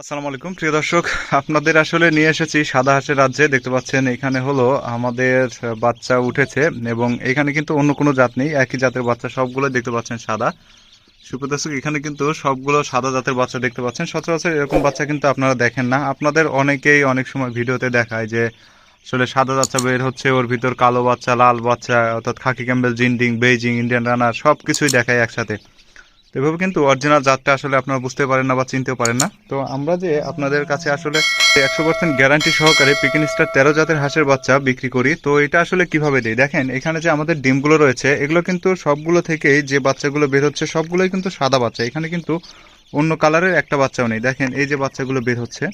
আসসালামু আলাইকুম। প্রিয় দর্শক, আপনাদের আসলে নিয়ে এসেছি সাদা হাঁসের রাজ্যে। দেখতে পাচ্ছেন, এখানে হলো আমাদের বাচ্চা উঠেছে এবং এখানে কিন্তু অন্য কোনো জাত নেই, একই জাতের বাচ্চা সবগুলো দেখতে পাচ্ছেন সাদা। সুপ্রিয় দর্শক, এখানে কিন্তু সবগুলো সাদা জাতের বাচ্চা দেখতে পাচ্ছেন। সচরাচর এরকম বাচ্চা কিন্তু আপনারা দেখেন না। আপনাদের অনেকেই অনেক সময় ভিডিওতে দেখায় যে আসলে সাদা বাচ্চা বের হচ্ছে, ওর ভিতর কালো বাচ্চা, লাল বাচ্চা, অর্থাৎ খাকি Campbell Jinding, Beijing, Indian runner সব কিছুই দেখায় একসাথে। এভাবে কিন্তু অরিজিনাল জাতটা আসলে আপনারা বুঝতে পারেন না বা চিনতেও পারেন না। তো আমরা যে আপনাদের কাছে আসলে একশো পার্সেন্ট গ্যারান্টি সহকারে পিকিন স্টার তেরো জাতের হাঁসের বাচ্চা বিক্রি করি, তো এটা আসলে কীভাবে দিই? দেখেন, এখানে যে আমাদের ডিমগুলো রয়েছে, এগুলো কিন্তু সবগুলো থেকেই যে বাচ্চাগুলো বের হচ্ছে, সবগুলোই কিন্তু সাদা বাচ্চা। এখানে কিন্তু অন্য কালারের একটা বাচ্চাও নেই। দেখেন, এই যে বাচ্চাগুলো বের হচ্ছে,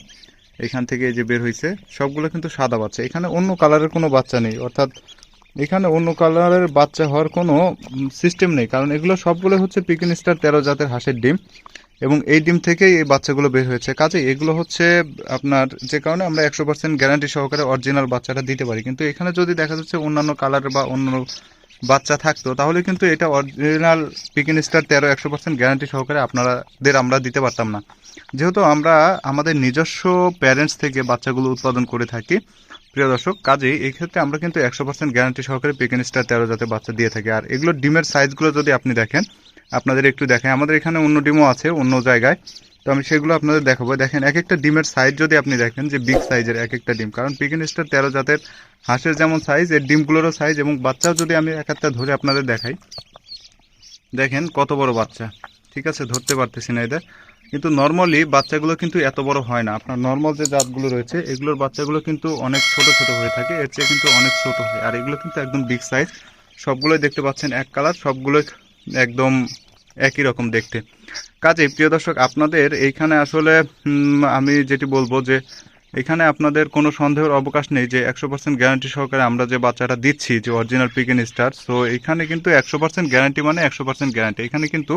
এখান থেকে এই যে বের হয়েছে সবগুলো কিন্তু সাদা বাচ্চা। এখানে অন্য কালারের কোনো বাচ্চা নেই। অর্থাৎ এখানে অন্য কালারের বাচ্চা হওয়ার কোনো সিস্টেম নেই। কারণ এগুলো সবগুলো হচ্ছে পিকিন স্টার তেরো জাতের হাঁসের ডিম। এবং এই ডিম থেকেই এই বাচ্চাগুলো বের হয়েছে। কাজে এগুলো হচ্ছে আপনার যে কারণে আমরা একশো পার্সেন্ট গ্যারান্টি সহকারে অরিজিনাল বাচ্চাটা দিতে পারি। কিন্তু এখানে যদি দেখা যাচ্ছে অন্যান্য কালার বা অন্য বাচ্চা থাকতো, তাহলে কিন্তু এটা অরিজিনাল পিকিন স্টার তেরো একশো পার্সেন্ট গ্যারান্টি সহকারে আপনাদের আমরা দিতে পারতাম না। যেহেতু আমরা আমাদের নিজস্ব প্যারেন্টস থেকে বাচ্চাগুলো উৎপাদন করে থাকি, প্রিয় দর্শক, কাজেই এই ক্ষেত্রে আমরা কিন্তু একশো পার্সেন্ট গ্যারান্টি সহকারে পেকেন স্টার তেরো জাতের বাচ্চা দিয়ে থাকি। আর এগুলো ডিমের সাইজগুলো যদি আপনি দেখেন আপনাদের একটু দেখেন আমাদের এখানে অন্য ডিমও আছে, অন্য জায়গায়। তো আমি সেগুলো আপনাদের দেখাবো। দেখেন এক একটা ডিমের সাইজ যদি আপনি দেখেন, যে বিগ সাইজের এক একটা ডিম। কারণ পিকেন স্টার তেরো জাতের, হাঁসের যেমন সাইজ এর ডিমগুলোরও সাইজ এবং বাচ্চাও যদি আমি এক একটা ধরে আপনাদের দেখাই। দেখেন, কত বড় বাচ্চা। ঠিক আছে, ধরতে পারতেছি না এদের। কিন্তু নর্মালি বাচ্চাগুলো কিন্তু এত বড় হয় না। আপনার নর্মাল যে জাতগুলো রয়েছে, এগুলোর বাচ্চাগুলো কিন্তু অনেক ছোট ছোট হয়ে থাকে। এর চেয়ে কিন্তু অনেক ছোট হয়। আর এগুলো কিন্তু একদম বিগ সাইজ সবগুলোই দেখতে পাচ্ছেন এক কালার সবগুলোই একদম একই রকম দেখতে। কাজে, প্রিয় দর্শক, আপনাদের এইখানে আসলে আমি যেটি বলব যে, এখানে আপনাদের কোনো সন্দেহের অবকাশ নেই যে, একশো পার্সেন্ট গ্যারান্টি সহকারে আমরা যে বাচ্চাটা দিচ্ছি, যে অরিজিনাল পিকেন স্টার সো এখানে কিন্তু একশো পার্সেন্ট গ্যারান্টি মানে একশো পার্সেন্ট গ্যারান্টি। এখানে কিন্তু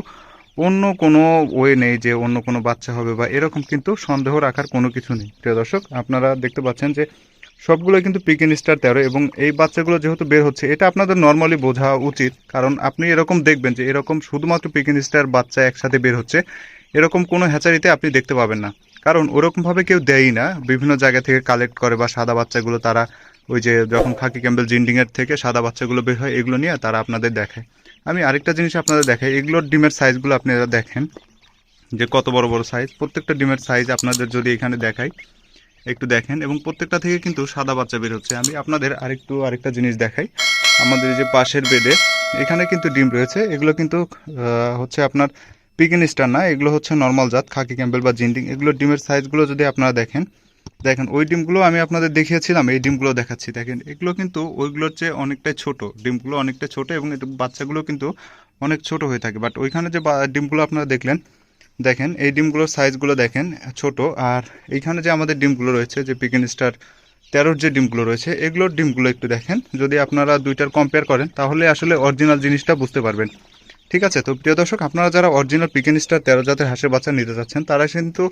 অন্য কোনো ওয়ে নেই যে, অন্য কোনো বাচ্চা হবে বা এরকম কিন্তু সন্দেহ রাখার কোনো কিছু নেই। প্রিয় দর্শক, আপনারা দেখতে পাচ্ছেন যে সবগুলো কিন্তু পিকেন স্টার তেরো এবং এই বাচ্চাগুলো যেহেতু বের হচ্ছে, এটা আপনাদের নর্মালি বোঝা উচিত। কারণ আপনি এরকম দেখবেন যে এরকম শুধুমাত্র পিকেন স্টার বাচ্চা একসাথে বের হচ্ছে, এরকম কোনো হ্যাচারিতে আপনি দেখতে পাবেন না। কারণ ওরকমভাবে কেউ দেয়ই না। বিভিন্ন জায়গা থেকে কালেক্ট করে বা সাদা বাচ্চাগুলো তারা ওই যে যখন খাকি ক্যাম্বেল জিন্ডিংয়ের থেকে সাদা বাচ্চাগুলো বের হয়, এগুলো নিয়ে তারা আপনাদের দেখায়। আমি আরেকটা জিনিস আপনাদের দেখাই, এগুলোর ডিমের সাইজগুলো আপনারা দেখেন যে কত বড় বড় সাইজ প্রত্যেকটা ডিমের সাইজ আপনাদের যদি এখানে দেখাই একটু দেখেন এবং প্রত্যেকটা থেকে কিন্তু সাদা বাচ্চা বের হচ্ছে। আমি আপনাদের আরেকটু, আরেকটা জিনিস দেখাই। আমাদের যে পাশের বেডে এখানে কিন্তু ডিম রয়েছে। এগুলো কিন্তু হচ্ছে আপনার পিকিন স্টার না, এগুলো হচ্ছে নর্মাল জাত, খাকি ক্যাম্বেল বা জিন্ডিং। এগুলো ডিমের সাইজগুলো যদি আপনারা দেখেন দেখেন, ওই ডিমগুলো আমি আপনাদের দেখিয়েছিলাম, এই ডিমগুলো দেখাচ্ছি। দেখেন, এগুলো কিন্তু ওইগুলোর চেয়ে অনেকটাই ছোট। ডিমগুলো অনেকটা ছোট এবং বাচ্চাগুলো কিন্তু অনেক ছোট হয়ে থাকে। বাট ওইখানে যে ডিমগুলো আপনারা দেখলেন দেখেন, এই ডিমগুলোর সাইজগুলো দেখেন, ছোট। আর এইখানে যে আমাদের ডিমগুলো রয়েছে, যে পিকেন স্টার তেরোর যে ডিমগুলো রয়েছে, এগুলোর ডিমগুলো একটু দেখেন। যদি আপনারা দুইটার কম্পেয়ার করেন, তাহলে আসলে অরিজিনাল জিনিসটা বুঝতে পারবেন। ঠিক আছে? তো প্রিয় দর্শক, আপনারা যারা অরিজিনাল পিকেন স্টার তেরো জাতের হাঁসের বাচ্চা নিতে চাচ্ছেন তারা কিন্তু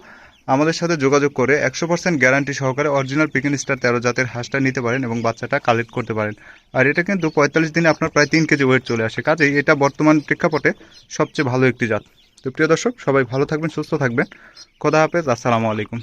আমাদের সাথে যোগাযোগ করে একশো পার্সেন্ট গ্যারান্টি সহকারে অরিজিনাল পিকেন স্টার তেরো জাতের হাঁসটা নিতে পারেন এবং বাচ্চাটা কালেক্ট করতে পারেন। আর এটা কিন্তু পঁয়তাল্লিশ দিনে আপনার প্রায় তিন কেজি ওয়েট চলে আসে। কাজেই এটা বর্তমান প্রেক্ষাপটে সবচেয়ে ভালো একটি জাত। তো প্রিয় দর্শক সবাই ভালো থাকবেন সুস্থ থাকবেন। খোদা হাফেজ আসসালামু আলাইকুম।